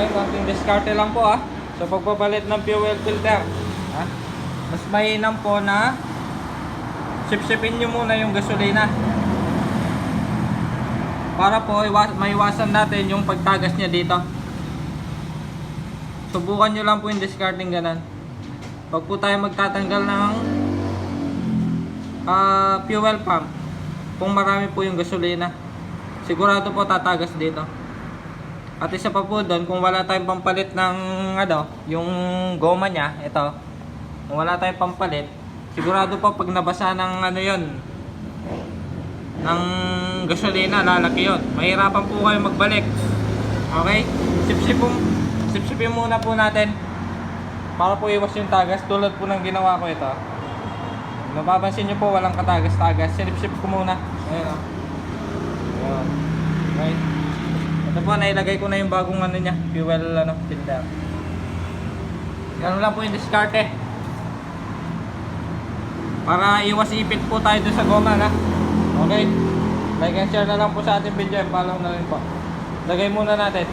Okay, konting diskarte lang po ah. Sa pagpapalit ng fuel filter. Ha? Mas mainam po na sipsipin nyo muna yung gasolina. Para po iwas, maiwasan natin yung pagtagas niya dito. Subukan nyo lang po yung discarding ganan. Pag po tayo magtatanggal ng ah, fuel pump, kung marami po yung gasolina, sigurado po tatagas dito. At isa pa po doon, kung wala tayong pampalit ng ano, yung goma niya, ito. Kung wala tayong pampalit, sigurado po pag nabasa ng ano yon ng gasolina, lalaki yon. Mahirapan po kayo magbalik. Okay? Sipsipin, sipsipin muna po natin para po iwas yung tagas tulad po ng ginawa ko ito. Napapansin nyo po walang katagas-tagas. Sinipsip ko muna. Ayan o. Ayan. Okay. Ito po, nailagay ko na yung bagong ano niya, fuel ano, filter. Ganun lang po yung diskarte. Para iwas ipit po tayo dun sa goma na. Okay? Like and share na lang po sa ating video follow na rin po. Lagay muna natin.